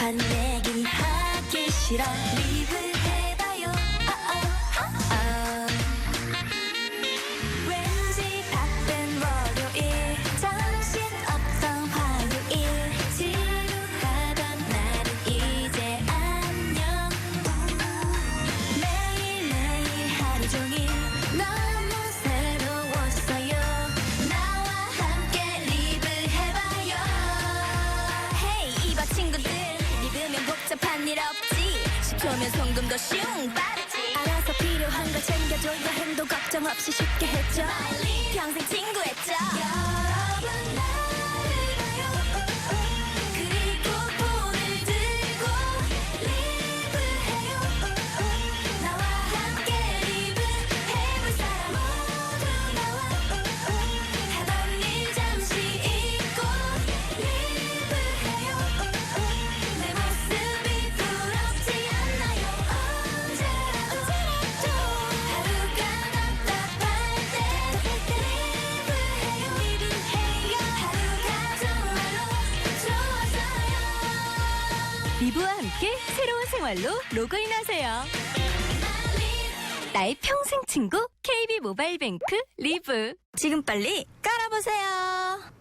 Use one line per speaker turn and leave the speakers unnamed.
반대긴 하기 싫어. 복잡한 일 없지. 10초면 송금도 슝 빠르지. 알아서 필요한 걸 챙겨줘 여행도 걱정 없이 쉽게 했죠 평생 친구했
리브와 함께 새로운 생활로 로그인하세요. 나의 평생 친구 KB 모바일 뱅크 리브.
지금 빨리 깔아보세요.